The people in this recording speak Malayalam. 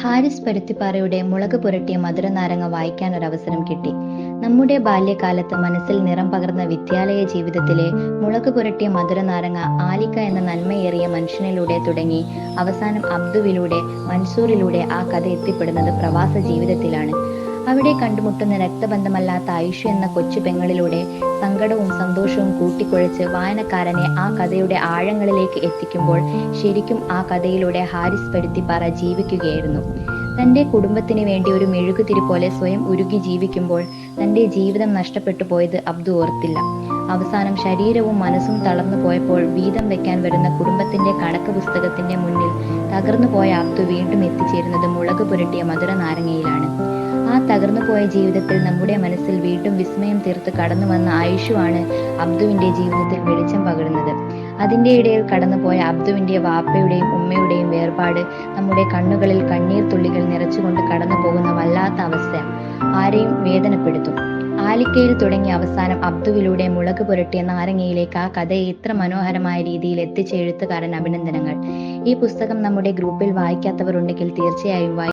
ഹാരിസ് പരുത്തിപ്പാറയുടെ മുളക് പുരട്ടിയ മധുരനാരങ്ങ വായിക്കാൻ ഒരു അവസരം കിട്ടി. നമ്മുടെ ബാല്യകാലത്ത് മനസ്സിൽ നിറം പകർന്ന വിദ്യാലയ ജീവിതത്തിലെ മുളക് പുരട്ടിയ മധുരനാരങ്ങ ആലിക്ക എന്ന നന്മയേറിയ മനുഷ്യനിലൂടെ തുടങ്ങി അവസാനം അബ്ദുവിലൂടെ മൻസൂറിലൂടെ ആ കഥ എത്തിപ്പെടുന്നത് പ്രവാസ ജീവിതത്തിലാണ്. അവിടെ കണ്ടുമുട്ടുന്ന രക്തബന്ധമല്ലാത്ത ഐഷു എന്ന കൊച്ചു പെങ്ങളിലൂടെ സങ്കടവും സന്തോഷവും കൂട്ടിക്കുഴച്ച് വായനക്കാരനെ ആ കഥയുടെ ആഴങ്ങളിലേക്ക് എത്തിക്കുമ്പോൾ ശരിക്കും ആ കഥയിലൂടെ ഹാരിസ് പരുത്തിപ്പാറ ജീവിക്കുകയായിരുന്നു. തന്റെ കുടുംബത്തിന് വേണ്ടി ഒരു മെഴുകുതിരി പോലെ സ്വയം ഉരുകി ജീവിക്കുമ്പോൾ തന്റെ ജീവിതം നഷ്ടപ്പെട്ടു പോയത് അബ്ദു ഓർത്തില്ല. അവസാനം ശരീരവും മനസ്സും തളർന്നു പോയപ്പോൾ വീതം വെക്കാൻ വരുന്ന കുടുംബത്തിന്റെ കണക്ക് പുസ്തകത്തിന്റെ മുന്നിൽ തകർന്നു പോയ അബ്ദു വീണ്ടും എത്തിച്ചേരുന്നത് മുളക് പുരട്ടിയ മധുര നാരങ്ങയിലാണ് ആ തകർന്നു പോയ ജീവിതത്തിൽ നമ്മുടെ മനസ്സിൽ വീണ്ടും വിസ്മയം തീർത്ത് കടന്നു വന്ന ആണ് അബ്ദുവിന്റെ ജീവിതത്തിൽ വെളിച്ചം പകരുന്നത്. അതിന്റെ ഇടയിൽ കടന്നുപോയ അബ്ദുവിന്റെ വാപ്പയുടെയും ഉമ്മയുടെയും വേർപാട് നമ്മുടെ കണ്ണുകളിൽ കണ്ണീർ തുള്ളികൾ നിറച്ചുകൊണ്ട് കടന്നു പോകുന്ന വല്ലാത്ത അവസ്ഥ ആരെയും വേദനപ്പെടുത്തും. ആലിക്കയിൽ തുടങ്ങിയ അവസാനം അബ്ദുവിലൂടെ മുളക് പുരട്ടിയ നാരങ്ങയിലേക്ക് ആ കഥയെ ഇത്ര മനോഹരമായ രീതിയിൽ എത്തിച്ച എഴുത്തുകാരൻ അഭിനന്ദനങ്ങൾ. ഈ പുസ്തകം നമ്മുടെ ഗ്രൂപ്പിൽ വായിക്കാത്തവരുണ്ടെങ്കിൽ തീർച്ചയായും